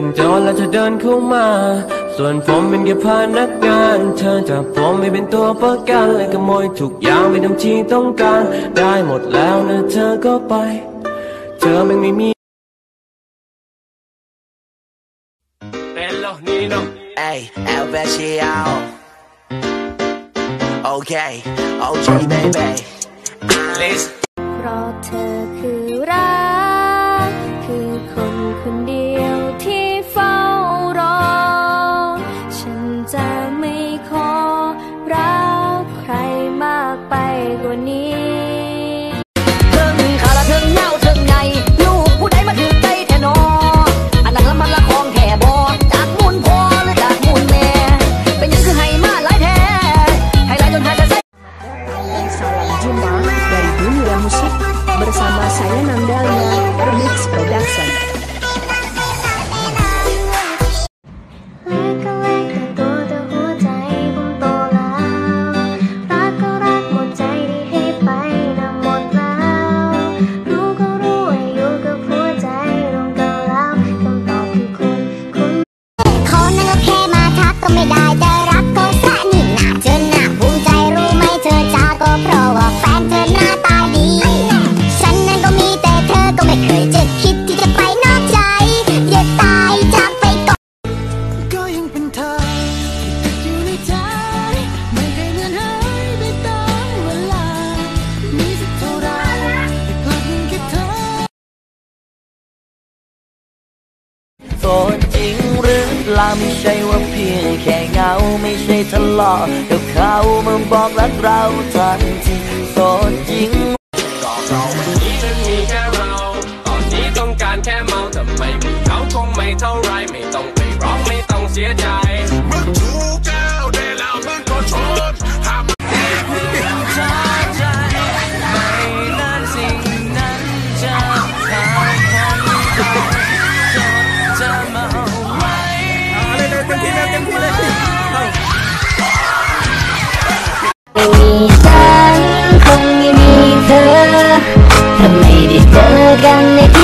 เ็นโจรและวเเดินเข้ามา ส่วนผมเป็นแค่พนักงาน เธอจับผมไม่เป็นตัวประกันและขโมยทุกอย่างไม่ทำที่ต้องการ ได้หมดแล้วนะเธอก็ไป เธอมัไม่มี Bello Nino Ey, El Vecchiao OK, OK baby Please เพราะเธอคือรัก คือคนคนเดียว music. ดจริงหรือเปล่าไม่ใช่ว่าเพียงแค่เงาไม่ใช่ทะเลาะกับเขามาบอกรักเราทันทีโสดจริง gonna